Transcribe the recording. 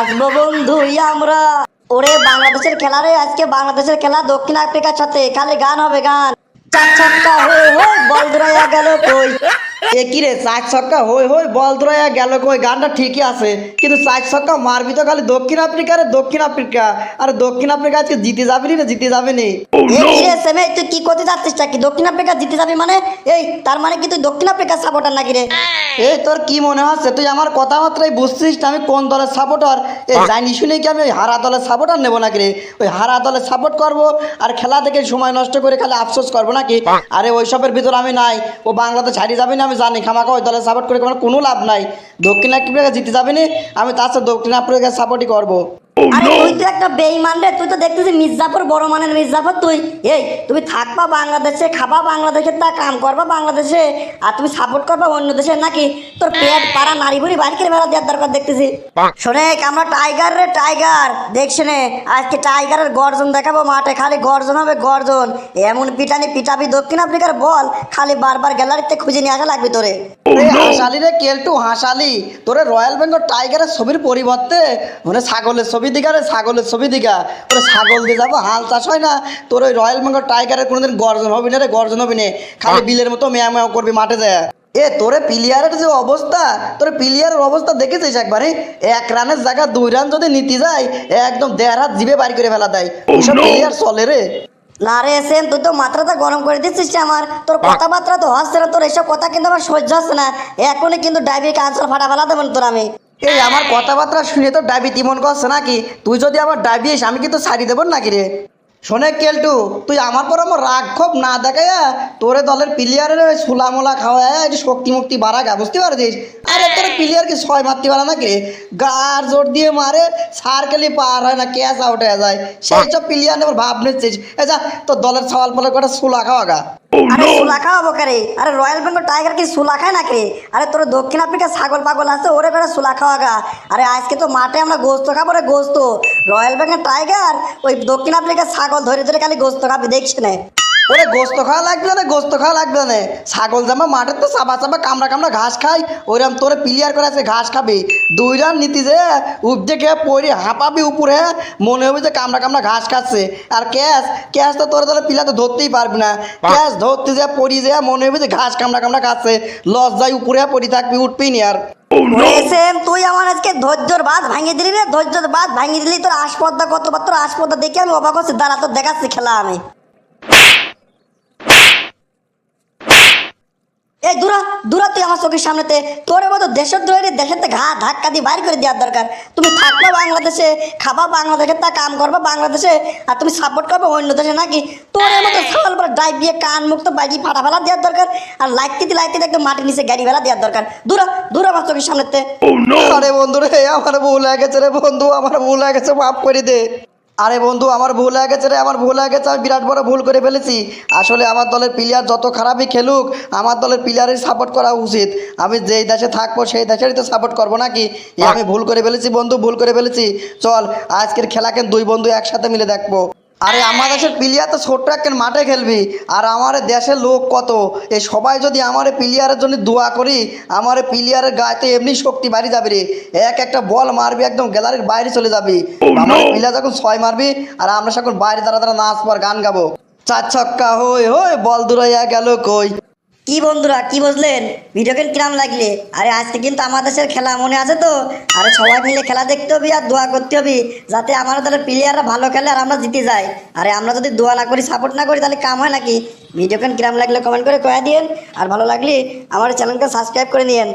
নাচবো বন্ধু আমরা। ওরে, বাংলাদেশের খেলা রে আজকে বাংলাদেশের খেলা দক্ষিণ আফ্রিকার সাথে। খালি গান হবে গান। চার চাক্কা হয়ে হয়ে বল দৌড়াইয়া গেল কই? এ কি রে চার ছক্কা? হই হই বল দৌড়াইয়া গেল কই? গানটা ঠিকই আছে কিন্তু চার ছক্কা মারবি তো খালি দক্ষিণ আফ্রিকা রে দক্ষিণ আফ্রিকা। আর দক্ষিণ আফ্রিকা আজকে জিতে যাবি নি জিতে যাবি নি? কি সেমে তুই কি করতে যাচ্ছিস কি দক্ষিণ আফ্রিকা জিতে যাবি মানে? এই তার মানে কি তুই দক্ষিণ আফ্রিকার সাপোর্টার নাকি রে? এই তোর কি মনে হচ্ছে? তুই আমার কথাবার্তাই বুঝছিস না আমি কোন দলের সাপোর্টার এই জানি শুনে কি আমি ওই হারা দলের সাপোর্টার নেব নাকি রে? ওই হারা দলের সাপোর্ট করব আর খেলা দেখে সময় নষ্ট করে খালি আফসোস করব নাকি? আরে ওইসবের ভিতর আমি নাই। ও বাংলাদেশ ছাড়িয়ে যাবে না আমি জানি খামাকা ওই দলের সাপোর্ট করে কোনো লাভ নাই। দক্ষিণ আফ্রিকা জিতে যাবে না, আমি তার সাথে দক্ষিণ আফ্রিকাকে সাপোর্টই করব। আরে তুই তো একটা বেইমান রে তুই তো দেখতেছিস মির্জাফর বড় মানের মির্জাফর তুই এই তুমি থাকবা বাংলাদেশে খাবা বাংলাদেশে তা কাম করবা বাংলাদেশে আর তুমি সাপোর্ট করবা অন্য দেশে নাকি তোর পেট পাড়া নারী বুড়ি বাড়ি করে বেড়া দেওয়ার দরকার দেখতেছি? শোনে আমরা টাইগার রে টাইগার দেখছি নে আজকে টাইগারের গর্জন দেখাবো মাঠে খালি গর্জন হবে গর্জন এমন পিটানি পিটাবি দক্ষিণ আফ্রিকার বল খালি বারবার গ্যালারিতে খুঁজে নিয়ে আসা লাগবে তোরে। হাসালি রে কেলটু হাসালি? তোরে রয়্যাল বেঙ্গল টাইগারের ছবির পরিবর্তে মানে ছাগলের ছবি দিঘা রে ছাগলের ছবি ওরে ছাগল দিয়ে যাব হাল চাষ হয় না? তোর ওই রয়্যাল বেঙ্গল টাইগারের কোনোদিন গর্জন হবি না রে গর্জন হবি না? খালি বিলের মতো মেয়া মেয়া করবি মাঠে যায়। এ তোরে প্লেয়ারের যে অবস্থা তোর প্লেয়ারের অবস্থা দেখেছিস একবারে এক রানের জায়গা দুই রান যদি নিতে যায় একদম দেড় হাত জিভে বাড়ি করে ফেলা দেয় ওইসব প্লেয়ার চলে রে না রে সেন তুই তো মাত্রাটা গরম করে দিচ্ছিস আমার। তোর কথাবার্তা তো হচ্ছে না তোর এসব কথা কিন্তু আমার সহ্য হচ্ছে না। এখনই কিন্তু ডাইভি ক্যান্সার ফাটা ফেলা দেবেন তোর আমি। এই আমার কথাবার্তা শুনে তো ডাবি তিমন করছে নাকি? তুই যদি আমার ডাবি আমি কিন্তু সারি দেবো নাকি রে? শোনে কেলটু তুই আমার পর আমার রাগ ক্ষোভ না দেখাইয়া তোরে দলের প্লেয়ারের সুলা মোলা খাওয়া একটু শক্তি মুক্তি বাড়া গা বুঝতে পারছিস? আরে তোর প্লেয়ার কি ছয় মারতে পারে না কে গার জোর দিয়ে মারে সার্কেলি পার হয় না ক্যাচ আউট হয়ে যায়। সেই সব প্লেয়ার আমার ভাব নিচ্ছিস। এ যা তোর দলের সওয়াল পলে করে সুলা খাওয়া গা। আরে সুলা খাওয়াবো কারে আরে রয়্যাল বেঙ্গল টাইগার কি সুলা খায় নাকি রে? আরে তোর দক্ষিণ আফ্রিকা ছাগল পাগল আছে ওরে করে সুলা খাওয়া গা। আরে আজকে তো মাঠে আমরা গোস্ত খাব রে গোস্ত। রয়্যাল বেঙ্গল টাইগার, ওই দক্ষিণ আফ্রিকার ছাগল ধরে ধরে খালি গোস্ত খাবি দেখছি না। ওরে গোস্ত খাওয়া লাগবে না গোস্ত খাওয়া লাগবে না ছাগল জামা মাঠের তো চাপা চাপা কামড়া কামড়া ঘাস খাই ওইরকম তোরে প্লেয়ার করে আছে ঘাস খাবি। দুই রান নীতি যে, উপজে খেয়ে পড়ি হাঁপাবি উপরে, মনে হবে যে কামড়া কামড়া ঘাস খাচ্ছে। আর ক্যাশ ক্যাশ তো তোর তোর পিলা তো ধরতেই পারবি না। ক্যাশ ধরতে যা পড়ি যে, মনে হবে যে ঘাস কামড়া কামড়া খাচ্ছে। লস যাই উপরে পড়ি থাকবি, উঠবি নি আর। সেম তুই আমার আজকে ধৈর্যর বাদ ভাঙিয়ে দিলি রে, ধৈর্যর বাদ ভাঙিয়ে দিলি, তোর আসপদ্দা কত তোর আসপদ্দা দেখে আমি অবাক হচ্ছি, দাঁড়া, তোর দেখাচ্ছি খেলা আমি এই দূরা দূরা আমার চোখের সামনেতে তোর মতো দেশের দ্রোহের দেশেতে ঘা ধাক্কা দিয়ে বাইর করে দেওয়ার দরকার। তুমি থাকবা বাংলাদেশে খাবা বাংলাদেশে তা কাম করবা বাংলাদেশে আর তুমি সাপোর্ট করবে অন্য দেশে নাকি? তোর মতো সকাল পর ডাইভ দিয়ে কান মুক্ত বাইজি ফাটা ফেলা দেওয়ার দরকার আর লাইটতে দিয়ে লাইটতে একদম মাটির নিচে গাড়ি ফেলা দেওয়ার দরকার। দূরা দূরা আমার চোখের সামনেতে। আরে বন্ধু রে আমার ভুল হয়ে গেছে রে বন্ধু আমার ভুল হয়ে গেছে মাফ করে দে। আরে বন্ধু, আমার ভুল হয়ে গেছে রে, আমার ভুল হয়ে গেছে, আমি বিরাট বড় ভুল করে ফেলেছি। আসলে আমার দলের প্লেয়ার যত খারাপই খেলুক, আমার দলের প্লেয়ারের সাপোর্ট করা উচিত। আমি যেই দেশে থাকব, সেই দেশেরই তো সাপোর্ট করব নাকি? আমি ভুল করে ফেলেছি বন্ধু, ভুল করে ফেলেছি। চল, আজকের খেলা কেন দুই বন্ধু একসাথে মিলে দেখব। আরে আমার দেশের প্লেয়ার তো ছোট্ট একটা মাঠে খেলবি আর আমার দেশের লোক কত? এই সবাই যদি আমার প্লেয়ারের জন্য দোয়া করি আমার প্লেয়ারের গায়ে তো এমনি শক্তি বাড়ি যাবে রে। এক একটা বল মারবি একদম গ্যালারির বাইরে চলে যাবি। আমার প্লেয়ার যখন ছয় মারবি আর আমরা সকল বাইরে দাঁড়া দাঁড়া নাচ পর গান গাবো। চার ছক্কা হই হই বল দূরাইয়া গেল কই? কি বন্ধুরা, কি বুঝলেন? ভিডিও গেম কিরাম লাগলে? আরে আজকে কিন্তু আমার দেশের খেলা মনে আছে তো? আরে সবাই মিলে খেলা দেখতে হবে আর দোয়া করতে হবে, যাতে আমার তাহলে প্লেয়াররা ভালো খেলে আর আমরা জিতে যাই। আরে আমরা যদি দোয়া না করি সাপোর্ট না করি, তাহলে কাম হয় নাকি? ভিডিও গেম কিরাম লাগলে কমেন্ট করে কয়ে দিন আর ভালো লাগলে আমার চ্যানেলকে সাবস্ক্রাইব করে নিয়েন।